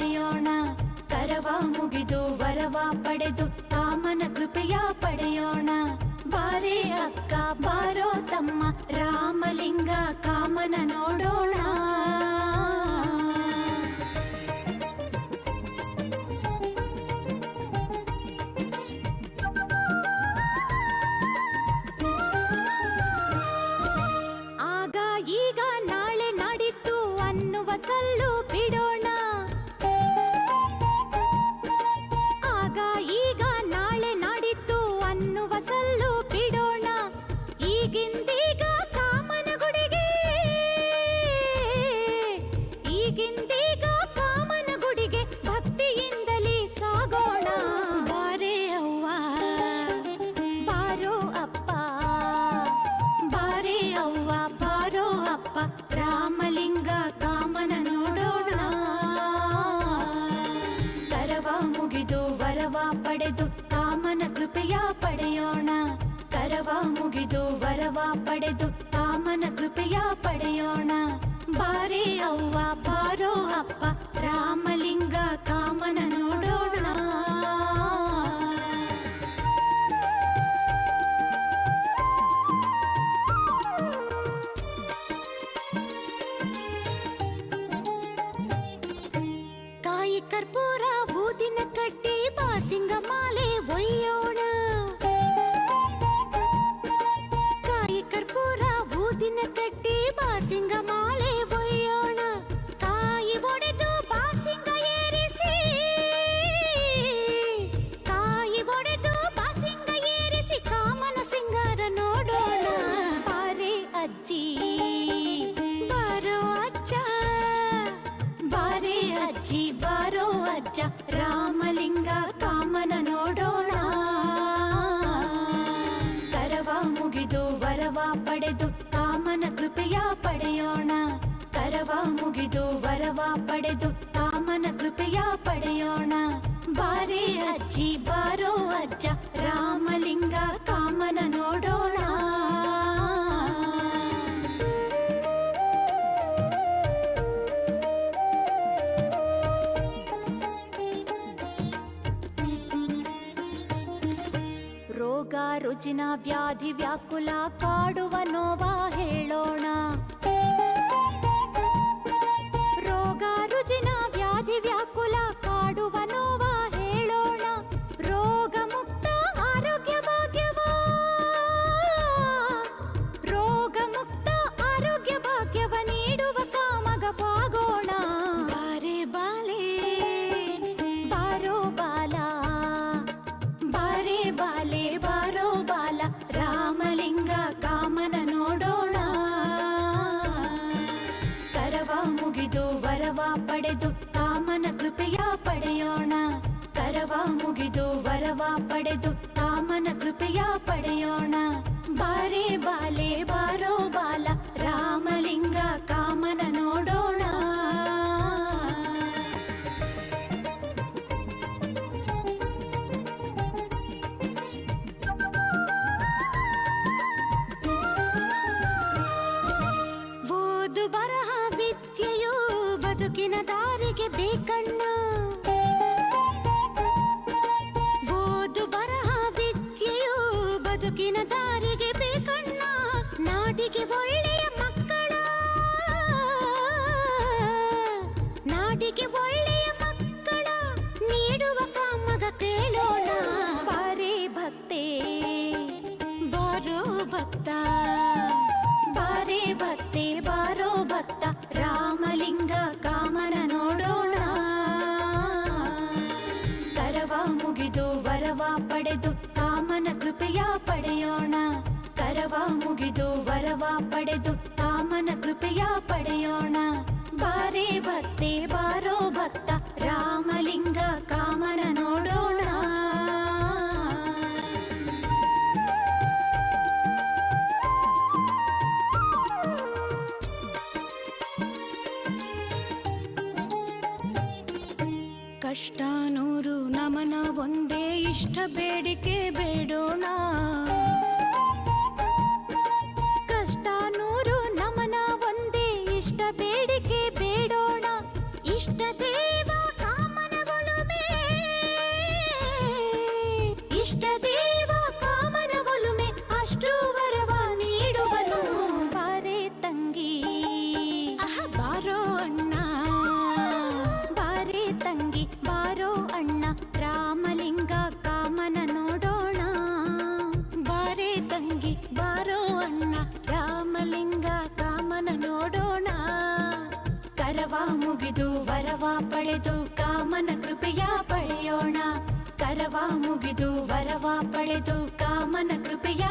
ಪಡೆಯೋಣ. ಕರವ ಮುಗಿದು ವರವ ಪಡೆದು ಕಾಮನ ಕೃಪೆಯ ಪಡೆಯೋಣ. ಬಾರೆ ಅಕ್ಕ, ಬಾರೋ ತಮ್ಮ, ರಾಮಲಿಂಗ ಕಾಮನ ನೋಡೋಣ. ಪಡೆದು ಕಾಮನ ಕೃಪೆಯ ಪಡೆಯೋಣ. ಕರವ ಮುಗಿದು ವರವ ಪಡೆದು ಕಾಮನ ಕೃಪೆಯ ಪಡೆಯೋಣ. ಬಾರೇ ಅವ್ವ, ಬಾರೋ ಅಪ್ಪ, ರಾಮಲಿಂಗ ಕಾಮನ ನೋಡೋಣ. ಕಾಯಿ ಕರ್ಪೂರ single mom. ಮುಗಿದು ವರವ ಪಡೆದು ಕಾಮನ ಕೃಪೆಯ ಪಡೆಯೋಣ. ಬಾರಿ ಅಜ್ಜಿ ಬಾರೋ ಅಜ್ಜ ರಾಮಲಿಂಗ ಕಾಮನ ನೋಡೋಣ. ರೋಗ ರುಜಿನ ವ್ಯಾಧಿ ವ್ಯಾಕುಲ ಕಾಡುವ ನೋವ ಹೇಳೋಣ. ವರವ ಪಡೆದು ರಾಮನ ಕೃಪೆಯ ಪಡೆಯೋಣ. ಬಾರೆ ಬಾಲೆ ಬಾರೋ ಬಾಲ, ರಾಮಲಿಂಗ ಕಾಮನ ನೋಡೋಣ. ಓದು ಬರಹ ವಿದ್ಯೆಯು ಬದುಕಿನ ದಾರಿಗೆ ಬೇಕಣ್ಣ. ಪಡೆಯೋಣ. ಕರವ ಮುಗಿದು ವರವ ಪಡೆದು ಕಾಮನ ಕೃಪೆಯ ಪಡೆಯೋಣ. ಬಾರೆ ಭಕ್ತಿ, ಬಾರೋ ಭಕ್ತ, ರಾಮಲಿಂಗ ಕಾಮನ ನೋಡೋಣ. ಕಷ್ಟ ನೂರು ನಮನ ಒಂದೇ ಇಷ್ಟ ಬೇಡಿಕೆ ಬೇಡೋಣ. ಕಷ್ಟ ನೂರು ನಮನ ಒಂದೇ ಇಷ್ಟ ಬೇಡಿಕೆ ಬೇಡೋಣ. ಇಷ್ಟ ದೇವ ಕಾಮನಗಳು ಇಷ್ಟ ದೇವ ತಂಗಿ ಬಾರೋ ಅಣ್ಣ, ರಾಮಲಿಂಗ ಕಾಮನ ನೋಡೋಣ. ಕರವ ಮುಗಿದು, ವರವ ಪಡೆದು, ಕಾಮನ ಕೃಪೆಯ ಪಡೆಯೋಣ. ಕರವ ಮುಗಿದು, ವರವ ಪಡೆದು, ಕಾಮನ ಕೃಪೆಯ